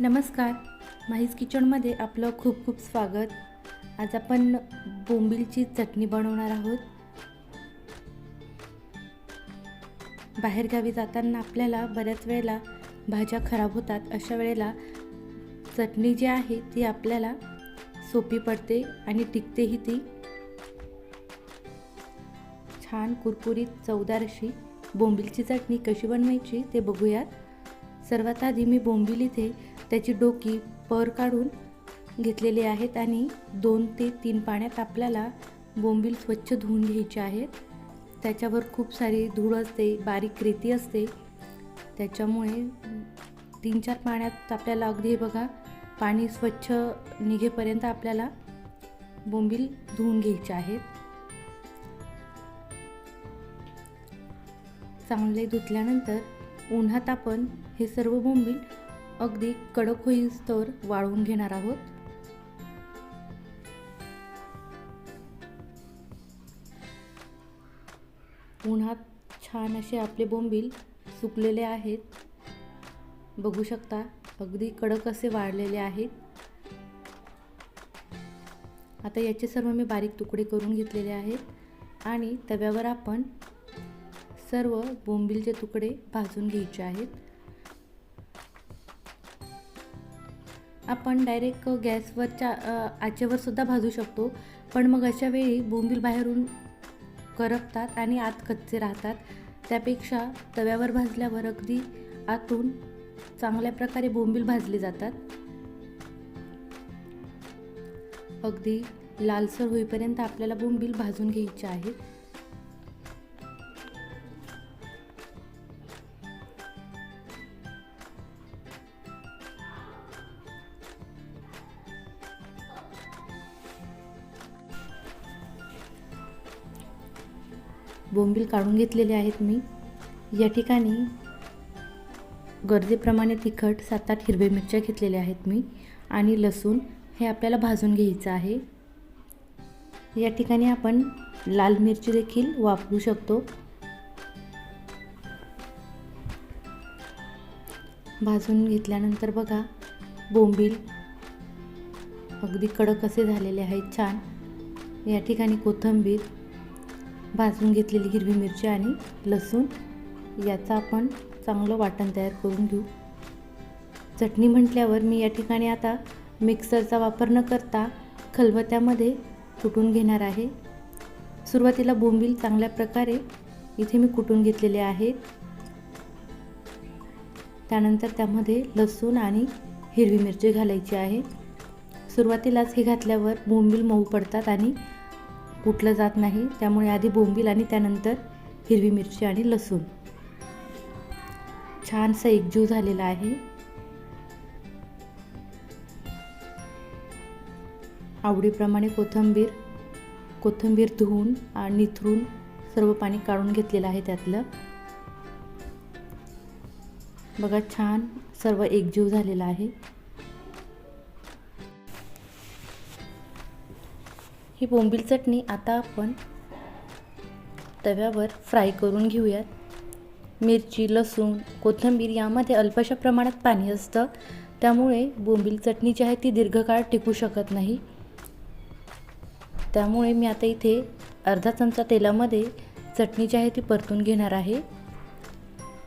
नमस्कार. माहीज किचनमध्ये आपलं खूप खूप स्वागत. आज आपण बोंबीलची चटणी बनवणार आहोत. बाहेरगावी जाताना आपल्याला बऱ्याच वेळेला भाज्या खराब होतात. अशा वेळेला चटणी जी आहे ती आपल्याला सोपी पडते आणि टिकतेही ती. छान कुरकुरीत चवदार अशी बोंबीलची चटणी कशी बनवायची ते बघूयात. सर्वात आधी मी बोंबील इथे त्याची डोकी पर काढून घेतलेली आहेत आणि दोन ते तीन पाण्यात आपल्याला बोंबील स्वच्छ धुवून घ्यायचे आहेत. त्याच्यावर खूप सारी धूळ असते बारीक रेती असते. त्याच्यामुळे तीन चार पाण्यात आपल्याला अगदी बघा पाणी स्वच्छ निघेपर्यंत आपल्याला बोंबील धुवून घ्यायचे आहेत. चांगले धुतल्यानंतर उन्हात आपण हे सर्व बोंबील अगदी कडक होईस्तोवर वाळवून घेणार आहोत. उन्हात छान असे आपले बोंबील सुकलेले आहेत. बघू शकता अगदी कडक असे वाळलेले आहेत. आता याचे सर्व मी बारीक तुकडे करून घेतलेले आहेत आणि तव्यावर आपण सर्व बोंबीलचे तुकडे भाजून घ्यायचे आहेत. आपण डायरेक्ट गॅसवरच्या आचेवर सुद्धा भाजू शकतो. पण मग अशा वेळी बोंबील बाहेरून करपतात आणि आत कच्चे राहतात. त्यापेक्षा तव्यावर भाजल्यावर अगदी आतून चांगल्या प्रकारे बोंबील भाजले जातात. अगदी लालसर होईपर्यंत आपल्याला बोंबील भाजून घ्यायचे आहेत बोंबील काढून घेतलेले आहेत मी. या ठिकाणी गरजेप्रमाणे तिखट सात आठ हिरवे मिरच्या घेतलेल्या आहेत मी आणि लसूण हे आपल्याला भाजून घ्यायचं आहे. या ठिकाणी आपण लाल मिरची देखील वापरू शकतो. भाजून घेतल्यानंतर बघा बोंबील अगदी कडक असे झालेले आहेत छान. या ठिकाणी कोथिंबीर भाजून घेतलेली हिरवी मिरची आणि लसूण याचा आपण चांगलं वाटण तयार करून घेऊ. चटणी म्हटल्यावर मी या ठिकाणी आता मिक्सरचा वापर न करता खलबत्यामध्ये कुटून घेणार आहे. सुरुवातीला बोंबील चांगल्या प्रकारे इथे मी कुटून घेतलेले आहेत त्यानंतर त्यामध्ये लसूण आणि हिरवी मिरची घालायची आहे. सुरुवातीलाच हे घातल्यावर बोंबील मऊ पडतात आणि कुठलं जात नाही. त्यामुळे आधी बोंबील आणि त्यानंतर हिरवी मिरची आणि लसूण. छानसा एकजीव झालेला आहे. आवडीप्रमाणे कोथिंबीर कोथिंबीर धुवून आणि निथरून सर्व पाणी काढून घेतलेलं आहे त्यातलं. बघा छान सर्व एकजीव झालेला आहे. ही बोंबील चटणी आता आपण तव्यावर फ्राय करून घेऊयात. मिरची लसूण कोथिंबीर यामध्ये अल्पशा प्रमाणात पाणी असतं. त्यामुळे बोंबील चटणी जी आहे ती दीर्घकाळ टिकू शकत नाही. त्यामुळे मी आता इथे अर्धा चमचा तेलामध्ये चटणी जी आहे ती परतून घेणार आहे.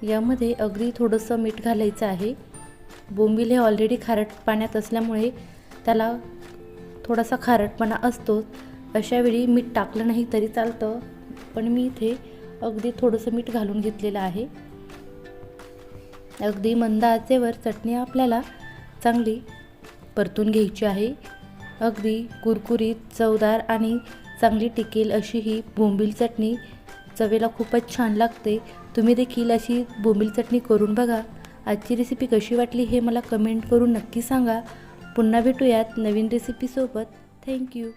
यामध्ये अगदी थोडंसं मीठ घालायचं आहे. बोंबील हे ऑलरेडी खारट पाण्यात असल्यामुळे त्याला थोडासा खारटपणा असतो अशावेळी मीठ टाकलं नाही तरी चालतं. पण मी इथे अगदी थोडंसं मीठ घालून घेतलेलं आहे. अगदी मंद आचेवर चटणी आपल्याला चांगली परतून घ्यायची आहे. अगदी कुरकुरीत चवदार आणि चांगली टिकेल अशी ही बोंबील चटणी चवेला खूपच छान लागते. तुम्ही देखील अशी बोंबील चटणी करून बघा. आजची रेसिपी कशी वाटली हे मला कमेंट करून नक्की सांगा. पुन्हा भेटूयात नवीन रेसिपीसोबत थँक्यू